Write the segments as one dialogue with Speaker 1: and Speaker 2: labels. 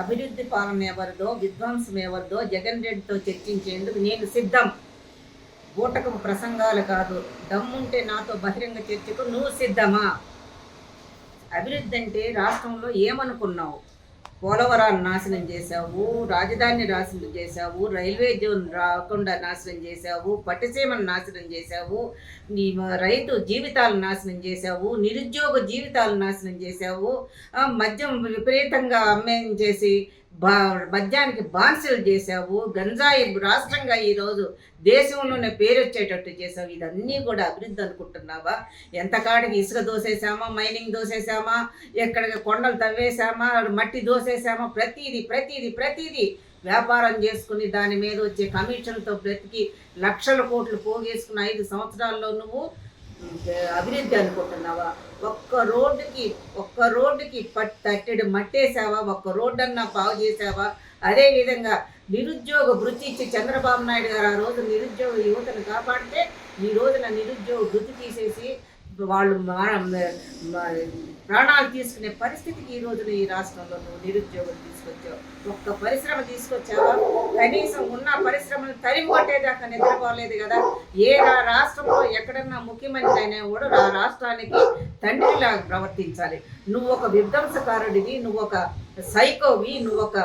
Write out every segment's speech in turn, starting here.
Speaker 1: అభివృద్ధి పాలన ఎవరిదో విధ్వంసం ఎవరిదో జగన్ రెడ్డితో చర్చించేందుకు నేను సిద్ధం. బూటకం ప్రసంగాలు కాదు. దమ్ముంటే నాతో బహిరంగ చర్చకు నువ్వు సిద్ధమా? అభివృద్ధి అంటే రాష్ట్రంలో ఏమనుకున్నావు? పోలవరాన్ని నాశనం చేశావు రాజధాని నాశనం చేశావు రైల్వే జోన్ రాకుండా నాశనం చేశావు పట్టుసీమను నాశనం చేశావు నీ రైతు జీవితాలను నాశనం చేశావు నిరుద్యోగ జీవితాలను నాశనం చేశావు మద్యం విపరీతంగా అమ్మేం చేసి బా మద్యానికి బాన్సలు చేశావు గంజాయి రాష్ట్రంగా ఈరోజు దేశంలోనే పేరు వచ్చేటట్టు చేసావు ఇదన్నీ కూడా అభివృద్ధి అనుకుంటున్నావా? ఎంత కాడికి ఇసుక దోసేసామా మైనింగ్ దోసేసామా ఎక్కడికి కొండలు తవ్వేసామా మట్టి దోసేసామా ప్రతిదీ ప్రతిదీ ప్రతిదీ వ్యాపారం చేసుకుని దాని మీద వచ్చే కమిషన్తో బ్రతికి లక్షల కోట్లు పోగేసుకున్న ఐదు సంవత్సరాల్లో నువ్వు అభివృద్ధి అనుకుంటున్నావా? ఒక్క రోడ్డుకి ఒక్క రోడ్డుకి పట్ తట్టెడు మట్టేసావా ఒక్క రోడ్డన్నా బాగు చేసావా అదేవిధంగా నిరుద్యోగ వృత్తి ఇచ్చి చంద్రబాబు నాయుడు గారు ఆ రోజు నిరుద్యోగ యువతను కాపాడితే ఈ రోజున నిరుద్యోగ వృత్తి తీసేసి వాళ్ళు మా- ప్రాణాలు తీసుకునే పరిస్థితికి ఈ రోజున ఈ రాష్ట్రంలో నువ్వు నిరుద్యోగం తీసుకొచ్చావు. ఒక్క పరిశ్రమ తీసుకొచ్చావా? కనీసం ఉన్న పరిశ్రమను తరిమి కొట్టేదాకా నిద్రపోలేదు కదా. ఏ రా- రాష్ట్రంలో ఎక్కడన్నా ముఖ్యమంత్రి అయినా కూడా ఆ రాష్ట్రానికి తండ్రిలా ప్రవర్తించాలి. నువ్వు ఒక విధ్వంసకారుడివి నువ్వు ఒక సైకోవి నువ్వు ఒక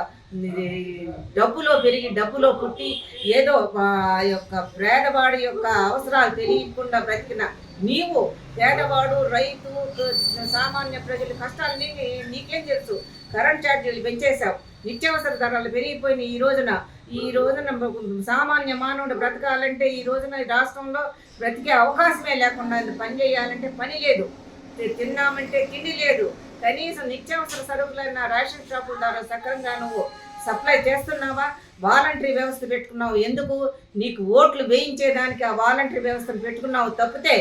Speaker 1: డబ్బులో పెరిగి డబ్బులో పుట్టి ఏదో ఆ యొక్క పేదవాడి యొక్క అవసరాలు తెలియకుండా బ్రతికిన నీవు పేదవాడు రైతు సామాన్య ప్రజల కష్టాలు నీకేం తెలుసు? కరెంట్ ఛార్జీలు పెంచేశావు. నిత్యావసర ధరలు పెరిగిపోయినాయి ఈ రోజున. ఈ రోజున సామాన్య మానవుడు బ్రతకాలంటే ఈ రోజున ఈ రాష్ట్రంలో బ్రతికే అవకాశమే లేకుండా పని చేయాలంటే పని లేదు. తిన్నామంటే తిండి లేదు. కనీసం నిత్యావసర సరుకులైన రేషన్ షాపుల ద్వారా సక్రంగా నువ్వు సప్లై చేస్తున్నావా? వాలంటరీ వ్యవస్థ పెట్టుకున్నావు ఎందుకు? నీకు ఓట్లు వేయించేదానికి ఆ వాలంటరీ వ్యవస్థను పెట్టుకున్నావు తప్పితే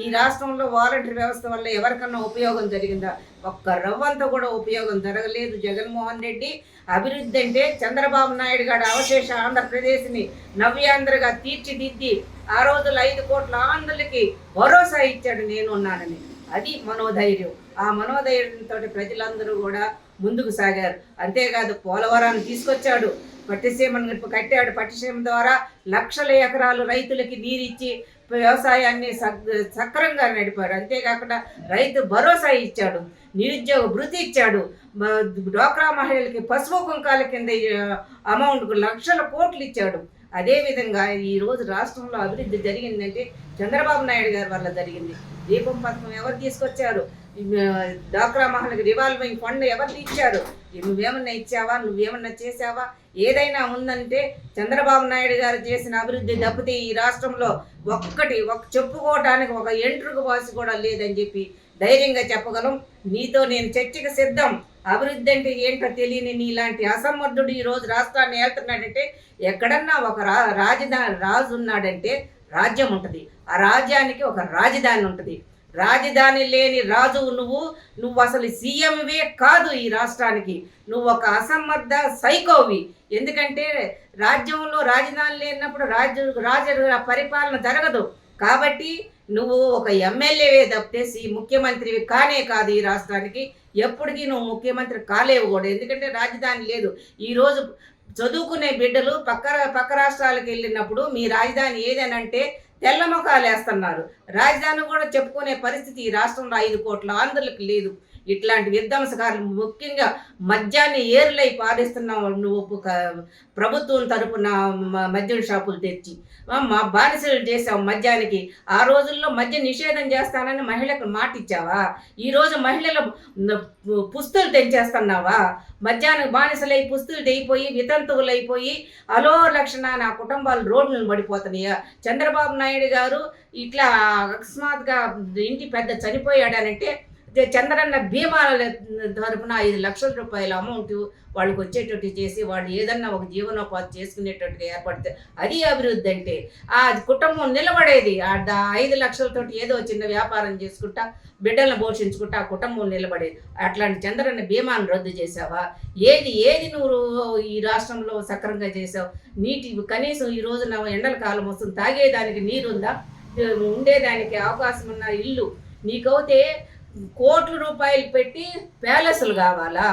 Speaker 1: ఈ రాష్ట్రంలో వాలంటరీ వ్యవస్థ వల్ల ఎవరికన్నా ఉపయోగం జరిగిందా? ఒక్క రవ్వంతా కూడా ఉపయోగం జరగలేదు. జగన్మోహన్ రెడ్డి అభివృద్ధి అంటే చంద్రబాబు నాయుడు గారి అవశేష ఆంధ్రప్రదేశ్ని నవ్యాంధ్రగా తీర్చిదిద్ది ఆ రోజులు ఐదు కోట్ల ఆంధ్రులకి భరోసా ఇచ్చాడు నేను ఉన్నానని అది మనోధైర్యం. ఆ మనోధైర్యంతో ప్రజలందరూ కూడా ముందుకు సాగారు. అంతేకాదు పోలవరాన్ని తీసుకొచ్చాడు. పట్టిసీమను కట్టాడు. పట్టిసీమ ద్వారా లక్షల ఎకరాలు రైతులకి నీరిచ్చి వ్యవసాయాన్ని సక్రంగా నడిపాడు అంతేకాకుండా రైతు భరోసా ఇచ్చాడు నిరుద్యోగ భృతి ఇచ్చాడు. డోక్రా డ్వాక్రా మహిళలకి పసుపు కుంకాల కింద అమౌంట్కు లక్షల కోట్లు ఇచ్చాడు. అదేవిధంగా ఈ రోజు రాష్ట్రంలో అభివృద్ధి జరిగిందంటే చంద్రబాబు నాయుడు గారి వల్ల జరిగింది. దీపం పథకం ఎవరు తీసుకొచ్చారు? ఈ, ఆ, డ్వాక్రా రివాల్వింగ్ ఫండ్ ఎవరు ఇచ్చారు? నువ్వేమన్నా ఇచ్చావా? నువ్వేమన్నా చేసావా ఏదైనా ఉందంటే చంద్రబాబు నాయుడు గారు చేసిన అభివృద్ధి తప్పితే ఈ రాష్ట్రంలో ఒక్కటి ఒక చెప్పుకోవటానికి ఒక ఎంట్రుకు వాసి కూడా లేదని చెప్పి ధైర్యంగా చెప్పగలం. నీతో నేను చర్చకు సిద్ధం. అభివృద్ధి అంటే ఏంటో తెలియని నీలాంటి అసమర్థుడు ఈరోజు రాష్ట్రాన్ని ఏళ్తున్నాడంటే ఎక్కడన్నా ఒక రా రాజధాని రాజు ఉన్నాడంటే రాజ్యం ఉంటుంది. ఆ రాజ్యానికి ఒక రాజధాని ఉంటుంది. రాజధాని లేని రాజు నువ్వు నువ్వు అసలు సీఎంవే కాదు ఈ రాష్ట్రానికి. నువ్వు ఒక అసమర్థ సైకోవి. ఎందుకంటే రాజ్యంలో రాజధాని లేనప్పుడు రాజ్య రాజ పరిపాలన జరగదు. కాబట్టి నువ్వు ఒక ఎమ్మెల్యేవే తప్పితే సి- ముఖ్యమంత్రివి కానే కాదు ఈ రాష్ట్రానికి. ఎప్పటికీ నువ్వు ముఖ్యమంత్రి కాలేవు కూడా. ఎందుకంటే రాజధాని లేదు. ఈరోజు చదువుకునే బిడ్డలు పక్క పక్క రాష్ట్రాలకు వెళ్ళినప్పుడు మీ రాజధాని ఏదనంటే తెల్లముఖాలు వేస్తున్నారు రాజధాని కూడా చెప్పుకునే పరిస్థితి ఈ రాష్ట్రంలో ఐదు కోట్ల ఆంధ్రులకు లేదు. ఇట్లాంటి విధ్వంసకారులు ముఖ్యంగా మద్యాన్ని ఏరులై పారిస్తున్నావు నువ్వు ప్రభుత్వం తరపున మద్యం షాపులు తెచ్చి. మా బానిసలు చేసావు మద్యానికి. ఆ రోజుల్లో మద్య నిషేధం చేస్తానని మహిళకు మాట ఇచ్చావా ఈరోజు మహిళలు పుస్తులు తెంచేస్తున్నావా? మధ్యాహ్నం బానిసలై పుస్తులు తెగిపోయి వితంతువులు అయిపోయి అలో లక్షణ నా కుటుంబాలు రోడ్లు పడిపోతున్నాయా? చంద్రబాబు నాయుడు గారు ఇట్లా అకస్మాత్గా ఇంటి పెద్ద చనిపోయాడనంటే చంద్రన్న భీమాల తరపున ఐదు లక్షల రూపాయల అమౌంట్ వాళ్ళకి వచ్చేటట్టు చేసి వాళ్ళు ఏదన్నా ఒక జీవనోపాధి చేసుకునేటట్టుగా ఏర్పడితే అది అభివృద్ధి అంటే ఆ కుటుంబం నిలబడేది. ఆ ఐదు లక్షలతోటి ఏదో చిన్న వ్యాపారం చేసుకుంటా బిడ్డలను పోషించుకుంటా ఆ కుటుంబం నిలబడేది. అట్లాంటి చంద్రన్న భీమాను రద్దు చేసావా ఏది ఏది నువ్వు ఈ రాష్ట్రంలో సక్రంగా చేసావు నీటి కనీసం ఈ రోజున ఎండల కాలం వస్తుంది తాగేదానికి నీరుందా? ఉండేదానికి అవకాశం ఉన్న ఇల్లు. నీకైతే కోట్ల రూపాయలు పెట్టి ప్యాలెస్లు కావాలా?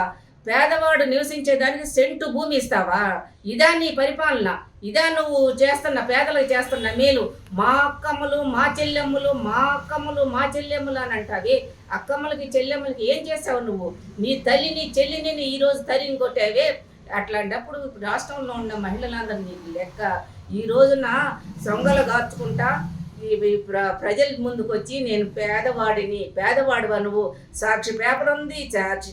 Speaker 1: పేదవాడు నివసించేదానికి సెంటు భూమి ఇస్తావా? ఇదా నీ పరిపాలన. ఇదా నువ్వు చేస్తున్న పేదలకు చేస్తున్న మేలు. మా అక్కమ్మలు మా చెల్లెమ్మలు మా అక్కమ్మలు మా చెల్లెమ్మలు అని అంటావి. అక్కమ్మలకి చెల్లెమ్మలకి ఏం చేసావు నువ్వు? నీ తల్లిని చెల్లిని ఈరోజు తల్లిని కొట్టావే. అట్లాంటప్పుడు రాష్ట్రంలో ఉన్న మహిళలందరూ నీకు లెక్క ఈ రోజున సొంగలు గార్చుకుంటా ప్ర- ప్రజల ముందుకు వచ్చి నేను పేదవాడిని పేదవాడివా నువ్వు సాక్షి పేపర్ ఉంది సాక్షి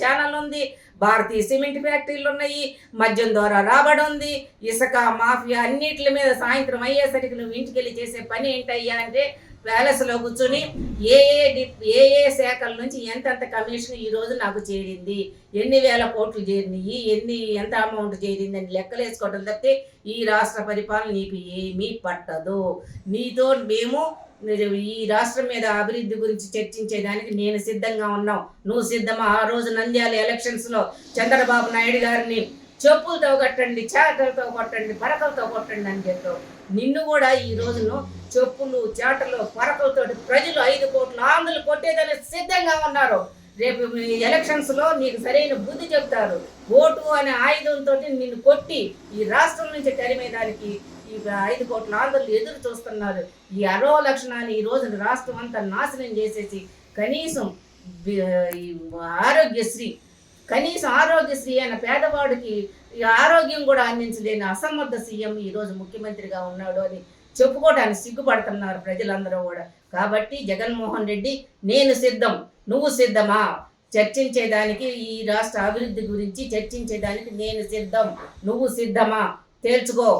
Speaker 1: ఛానల్ ఉంది భారతీయ సిమెంట్ ఫ్యాక్టరీలు ఉన్నాయి మద్యం ద్వారా రాబడి ఉంది ఇసుక మాఫియా అన్నిటి మీద సాయంత్రం అయ్యేసరికి నువ్వు ఇంటికి వెళ్ళి చేసే పని ఏంటయ్యా అంటే ప్యాలెస్లో కూర్చొని ఏ ఏ ఏ ఏ శాఖల నుంచి ఎంతెంత కమిషన్ ఈ రోజు నాకు చేరింది? ఎన్ని వేల కోట్లు చేరినాయి? ఎన్ని ఎంత అమౌంట్ చేరింది? అని లెక్కలు వేసుకోవడం తప్పితే ఈ రాష్ట్ర పరిపాలన నీకు ఏమీ పట్టదు. నీతో మేము ఈ రాష్ట్రం మీద అభివృద్ధి గురించి చర్చించేదానికి నేను సిద్ధంగా ఉన్నాం. నువ్వు సిద్ధమా? ఆ రోజు నంద్యాల ఎలక్షన్స్లో చంద్రబాబు నాయుడు గారిని చెప్పులతో కొట్టండి చేతలతో కొట్టండి పరకలతో కొట్టండి అని చెప్పావు. నిన్ను కూడా ఈ రోజును చెప్పులు చేటలు పరకలతో ప్రజలు ఐదు కోట్ల ఆంధ్రులు కొట్టేదని సిద్ధంగా ఉన్నారు. రేపు ఎలక్షన్స్లో ఎలక్షన్స్లో నీకు సరైన బుద్ధి చెప్తారు. ఓటు అనే ఆయుధంతో నిన్ను కొట్టి ఈ రాష్ట్రం నుంచి తరిమేదానికి ఈ ఐదు కోట్ల ఆంధ్రులు ఎదురు చూస్తున్నారు. ఈ అరో లక్షణాన్ని ఈ రోజున రాష్ట్రం అంతా నాశనం చేసేసి కనీసం ఆరోగ్యశ్రీ కనీసం ఆరోగ్యశ్రీ అయిన పేదవాడికి ఆరోగ్యం కూడా అందించలేని అసమర్థ సీఎం ఈ రోజు ముఖ్యమంత్రిగా ఉన్నాడు అని చెప్పుకోవడానికి సిగ్గుపడుతున్నారు ప్రజలందరూ కూడా. కాబట్టి జగన్మోహన్ రెడ్డి నేను సిద్ధం నువ్వు సిద్ధమా? చర్చించేదానికి ఈ రాష్ట్ర అభివృద్ధి గురించి చర్చించేదానికి నేను సిద్ధం నువ్వు సిద్ధమా? తేల్చుకో.